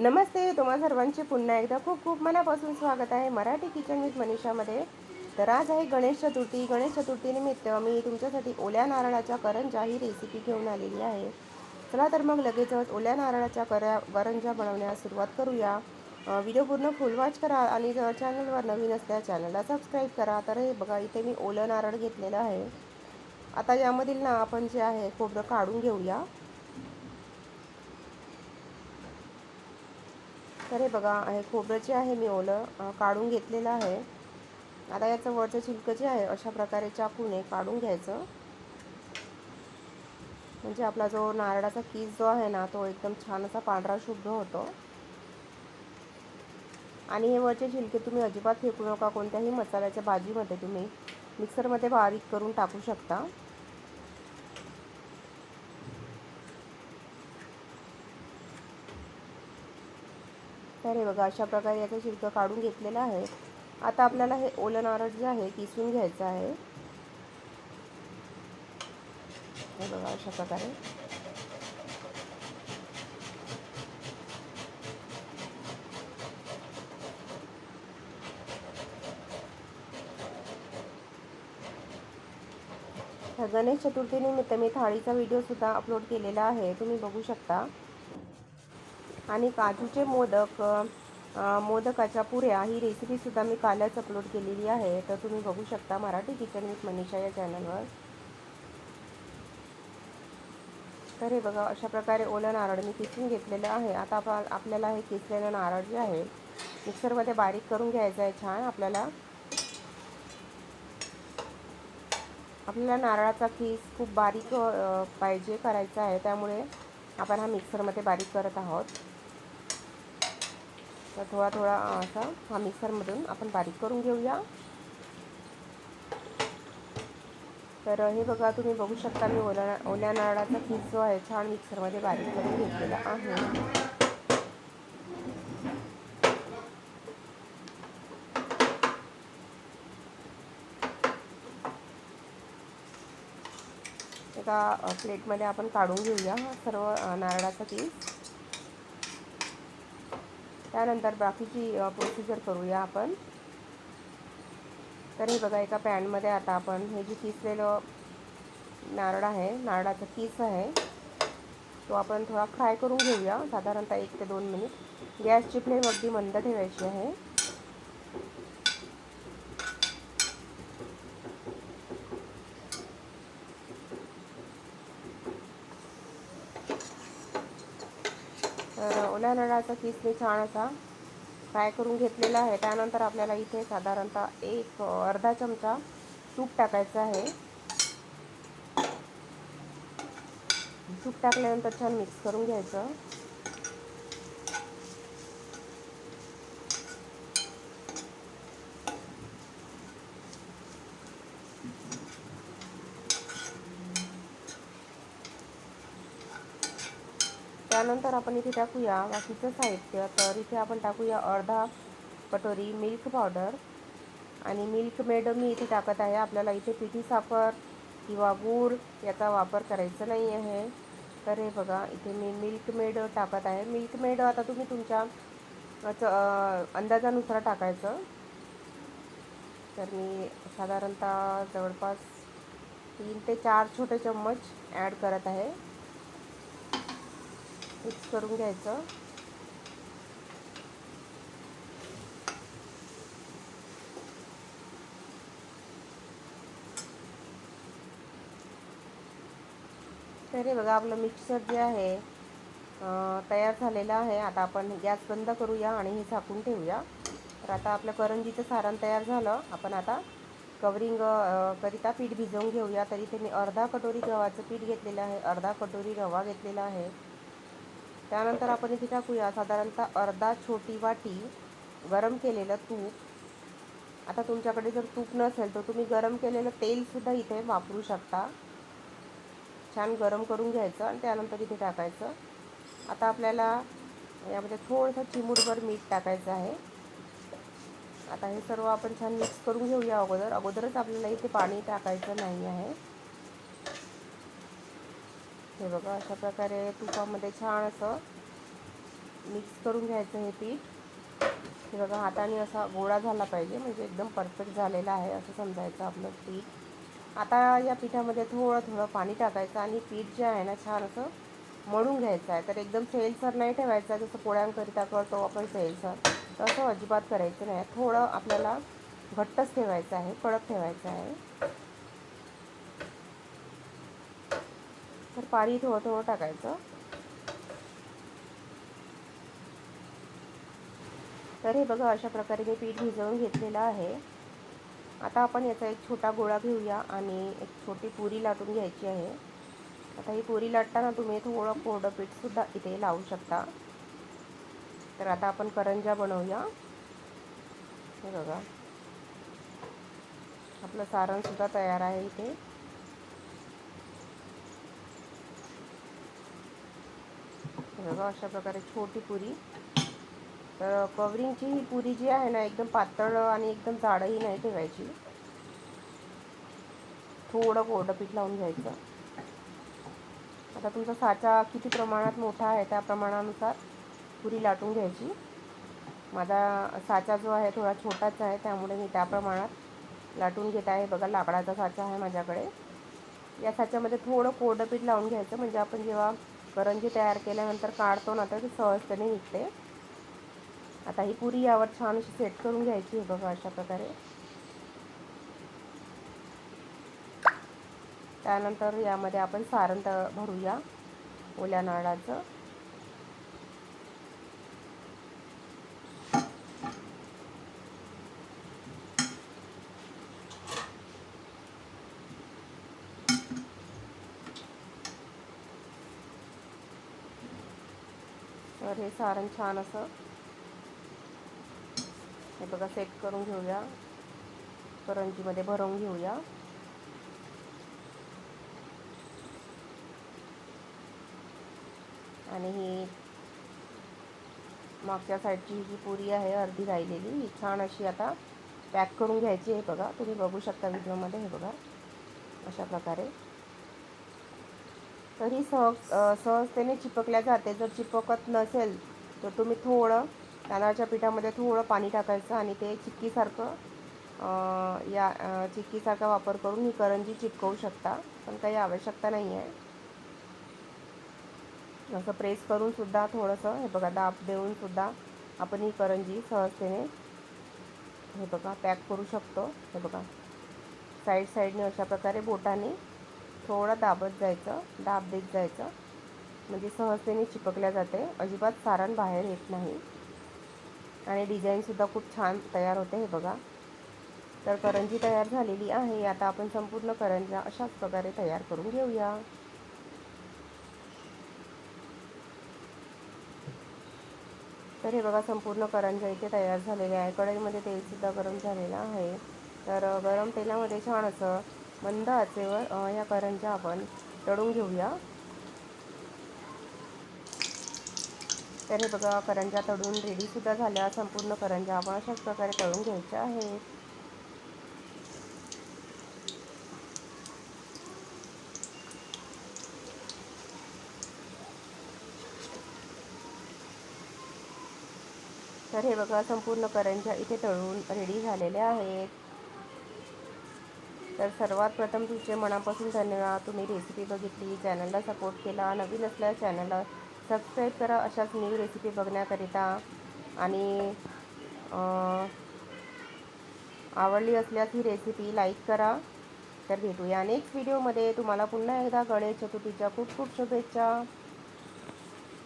नमस्ते तुम्हा सर्वांचे पुन्हा एकदा खूप खूप मनापासून स्वागत आहे मराठी किचन विथ मनीषामध्ये. तर आज आहे गणेश चतुर्थी. गणेश चतुर्थीनिमित्त मी तुमच्यासाठी ओल्या नारळाच्या करंजा ही रेसिपी घेऊन आलेली आहे. चला तर मग लगेचच ओल्या नारळाच्या करा करंजा बनवण्यास सुरुवात करूया. व्हिडिओ पूर्ण फुल वॉच करा आणि जर चॅनलवर नवीन असल्या चॅनलला सबस्क्राईब करा. तर हे बघा इथे मी ओलं नारळ घेतलेलं आहे. आता यामधील ना आपण जे आहे खोबरं काढून घेऊया. तर हे बघा हे खोबरं जे आहे मी ओलं काढून घेतलेलं आहे. आता याचं वरचं छिलकं जे आहे अशा प्रकारे चाकूने काढून घ्यायचं. म्हणजे आपला जो नारळाचा कीस जो आहे ना तो एकदम छान असा पांढरा शुभ्र होतो. आणि हे वरचे छिलके तुम्ही अजिबात फेकू नका कोणत्याही मसाल्याच्या भाजीमध्ये तुम्ही मिक्सरमध्ये बारीक करून टाकू शकता. तर हे बघा अशा प्रकारे याचं शिल्क काढून घेतलेलं आहे. आता आपल्याला हे ओलं नारळ जे आहे किसून घ्यायचं आहे. हे बघा अशा प्रकारे. गणेश चतुर्थीनिमित्त मी थाळीचा व्हिडिओसुद्धा अपलोड केलेला आहे. तुम्ही बघू शकता. आणि काजूचे मोदक मोदकाच्या पुऱ्या ही रेसिपीसुद्धा मी कालच अपलोड केलेली आहे. तर तुम्ही बघू शकता मराठी किचन विथ मनीषा या चॅनलवर तर हे बघा अशा प्रकारे ओलं नारळ मी किसून घेतलेलं आहे. आता आप आपल्याला हे किसलेलं नारळ जे आहे मिक्सरमध्ये बारीक करून घ्यायचं आहे छान आपल्याला. आपल्याला नारळाचा किस खूप बारीक पाहिजे करायचा आहे. त्यामुळे आपण हा मिक्सरमध्ये बारीक करत आहोत. तर थोडा थोडा असा हा मिक्सरमधून आपण बारीक करून घेऊया. तर हे बघा तुम्ही बघू शकता मी ओला ओल्या नारळाचा किस जो आहे छान मिक्सरमध्ये बारीक करून घेतलेला आहे. एका प्लेटमध्ये आपण काढून घेऊया सर्व नारळाचा किस त्यानंतर बाकीची प्रोसिजर करूया आपण. तर हे बघा एका पॅनमध्ये आता आपण हे जे किसलेलं नारळ आहे नारळाचं किस आहे तो आपण थोडा फ्राय करून घेऊया. साधारणतः एक ते दोन मिनिट. गॅसची फ्लेम अगदी मंद ठेवायची आहे तर ओल्या नारळाचा किस मी छान असा. फ्राय करून घेतलेला आहे. त्यानंतर आपल्याला इथे साधारणतः एक अर्धा चमचा तूप टाकायचं आहे. तूप टाकल्यानंतर छान मिक्स करून घ्यायचं. त्यानंतर आपण इथे टाकूया बाकीचं साहित्य. तर इथे आपण टाकूया अर्धा कटोरी मिल्क पावडर आणि मिल्क मेड मी इथे टाकत आहे. आपल्याला इथे पिठी साखर किंवा गूळ याचा वापर करायचा नाही आहे. तर हे बघा इथे मी मिल्क मेड टाकत आहे. मिल्क मेड आता तुम्ही तुमच्या अंदाजानुसार टाकायचं. तर मी साधारणतः जवळपास तीन ते चार छोटे चम्मच ॲड करत आहे. मिक्स करून घ्यायचं. तर हे बघा आपलं मिक्सर जे आहे तयार झालेलं आहे. आता आपण गॅस बंद करूया आणि हे झाकून ठेवूया. तर आता आपलं करंजीचं सारण तयार झालं. आपण आता कवरिंग करिता पीठ भिजवून घेऊया. तर इथे मी अर्धा कटोरी गव्हाचं पीठ घेतलेलं आहे. अर्धा कटोरी रवा घेतलेला आहे. त्यानंतर आपण इथे टाकूया साधारणतः अर्धा छोटी वाटी गरम केलेलं तूप. आता तुमच्याकडे जर तूप नसेल तर तुम्ही गरम केलेलं तेलसुद्धा इथे वापरू शकता. छान गरम करून घ्यायचं आणि त्यानंतर इथे टाकायचं. आता आपल्याला यामध्ये थोडंसं चिमूटभर मीठ टाकायचं आहे. आता हे सर्व आपण छान मिक्स करून घेऊया अगोदर. अगोदरच आपल्याला इथे पाणी टाकायचं नाही आहे. हे बघा अशा प्रकारे तुपामध्ये छान असं मिक्स करून घ्यायचं हे पीठ. हे बघा हाताने असा गोळा झाला पाहिजे म्हणजे एकदम परफेक्ट झालेला आहे असं समजायचं आपलं पीठ. आता या पिठामध्ये थोडं थोडं पाणी टाकायचं आणि पीठ जे आहे ना छान असं मळून घ्यायचं आहे. तर एकदम सेलसर नाही ठेवायचं जसं पोळ्यांकरिता करतो आपण सेलसर तसं अजिबात करायचं नाही. थोडं आपल्याला घट्टच ठेवायचं आहे कडक ठेवायचं आहे. तर पाणी थोडं थोडं टाकायचं. तर हे बघा अशा प्रकारे मी पीठ भिजवून घेतलेलं आहे. आता आपण याचा एक छोटा गोळा घेऊया आणि एक छोटी पुरी लाटून घ्यायची आहे. आता ही पुरी लाटताना तुम्ही थोडं कोरडं पीठसुद्धा इथे लावू शकता. तर आता आपण करंजा बनवूया. हे बघा. आपलं सारणसुद्धा तयार आहे इथे. बघा अशा प्रकारे छोटी पुरी. तर कवरिंगची ही पुरी जी आहे ना एकदम पातळ आणि एकदम जाडही नाही ठेवायची. थोडं कोरडं पीठ लावून घ्यायचं. आता तुमचा साचा किती प्रमाणात मोठा आहे त्या प्रमाणानुसार पुरी लाटून घ्यायची. माझा साचा जो आहे थोडा छोटाच आहे त्यामुळे मी त्या प्रमाणात लाटून घेत आहे. बघा लाकडाचा साचा आहे माझ्याकडे. या साच्यामध्ये थोडं कोरडं पीठ लावून घ्यायचं. म्हणजे आपण जेव्हा करंजी तयार केल्यानंतर काढतो ना तर ती सहजतेने निघते. आता ही पुरी यावर छान अशी सेट करून घ्यायची आहे बघा अशा प्रकारे. त्यानंतर यामध्ये आपण सारण भरूया ओल्या नारळाचं. तर हे सारण छान असं. हे बघा सेट करून घेऊया. करंजीमध्ये भरवून घेऊया. आणि ही मागच्या साईडची ही जी पुरी आहे अर्धी राहिलेली ही छान अशी आता पॅक करून घ्यायची आहे. बघा तुम्ही बघू शकता व्हिडिओमध्ये हे बघा अशा प्रकारे. तर ही सहज सहजतेने चिपकल्या जाते. जर चिपकत नसेल तर तुम्ही थोडं तांदळाच्या पिठामध्ये थोडं पाणी टाकायचं आणि ते चिक्कीसारखं या चिक्कीसारखा वापर करून ही करंजी चिपकवू शकता. पण काही आवश्यकता नाही आहे. असं प्रेस करूनसुद्धा थोडंसं हे बघा दाब देऊनसुद्धा आपण ही करंजी सहजतेने हे बघा पॅक करू शकतो. हे बघा साईड साईडने अशा प्रकारे बोटाने थोडा दाबत जायचं दाब देत जायचं. म्हणजे सहजतेने चिपकल्या जाते. अजिबात सारण बाहेर येत नाही. आणि डिझाईनसुद्धा खूप छान तयार होते हे बघा. तर करंजी तयार झालेली आहे. आता आपण संपूर्ण करंजा अशाच प्रकारे तयार करून घेऊया. तर हे बघा संपूर्ण करंजा इथे तयार झालेले आहे. कढईमध्ये तेलसुद्धा गरम झालेलं आहे. तर गरम तेलामध्ये छान असं मंद आचेवर या करंजा आपण तळून घेऊया. तर हे बघा करंजा तळून रेडीसुद्धा झाल्या. संपूर्ण करंजा आपण अशाच प्रकारे तळून घ्यायच्या आहेत. तर हे बघा संपूर्ण करंजा इथे तळून रेडी झालेल्या आहेत. तर सर्वात प्रथम तुमचे मनापासून धन्यवाद. तुम्ही रेसिपी बघितली चॅनलला सपोर्ट केला नवीन असल्या चॅनलला सबस्क्राईब करा अशाच न्यू रेसिपी बघण्याकरिता. आणि आवडली असल्यास ही रेसिपी लाईक करा. तर भेटूया नेक्स्ट व्हिडिओमध्ये तुम्हाला पुन्हा एकदा गणेश चतुर्थीच्या खूप खूप शुभेच्छा.